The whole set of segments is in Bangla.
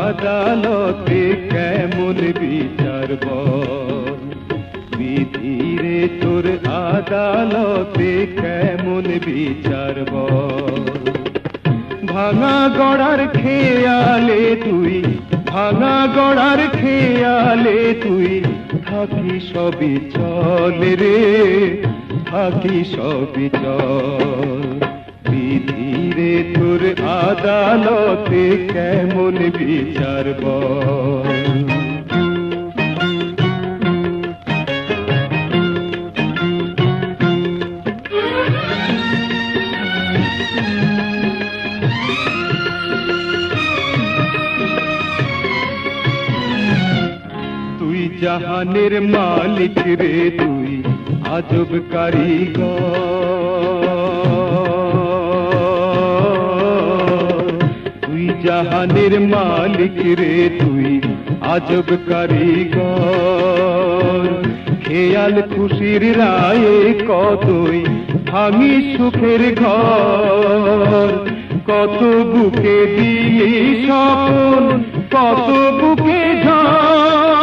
আদালতে কেমন বিচার বিধিরে তোর আদালতে কেমন বিচার বল? ভাঙা গড়ার খেয়ালে তুই, ভাঙা গড়ার খেয়ালে তুই, থাকি সবই চল রে, থাকি সবই চল। বিধিরে তোর আদালতে কেমন বিচার বল? জাহানের মালিক রে তুই, আজব কারিগর। তুই জাহানের মালিক রে তুই, আজব কারিগর। খেয়াল খুশির রায়ে কতই ভাঙি সুখের ঘর। কত বুকে দিলি স্বপন, কত বুকে ঝড়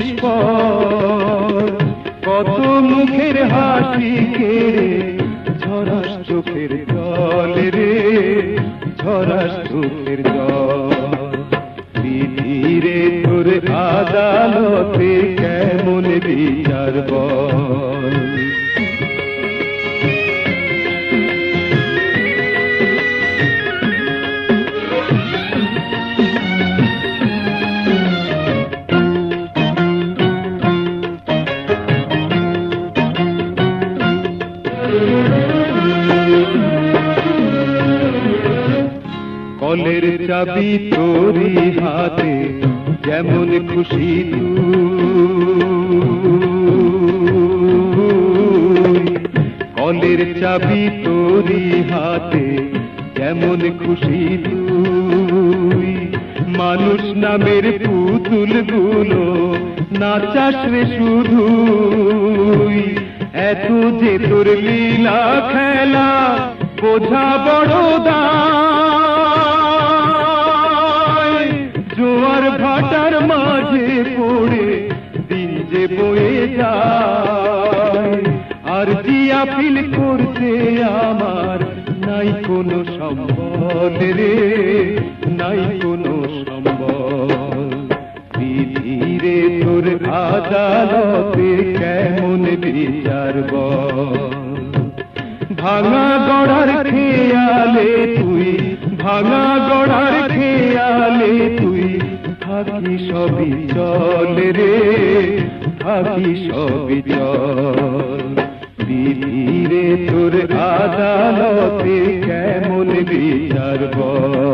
করিস পর কত মুখের হাসি কেড়ে ঝরা চোখের জল রে, ঝরাস চোখের জল। বিধিরে তোর আদালতে কেমন বিচার বল? কলের চাবি তোরি হাতে, যেমন খুশি কলের চাবি তোরি হাতে, যেমন খুশি মানুষ নামের পুতুলগুলো নাচাস রে শুধু এত যে তোর লীলা খেলা, বোঝা বড় দায় পড়ে দিন যে বয়ে যায়। আর জিয়া ফিল করতে আমার, নাই কোনো সম্বল রে, নাই কোনো সম্বল। বিধিরে তোর আদালতে কেমন বিচার ভাঙা গড়ার থাকি সবই চল রে থাকি সবই চল বিধিরে তোর আদালতে কেমন বিচার বল?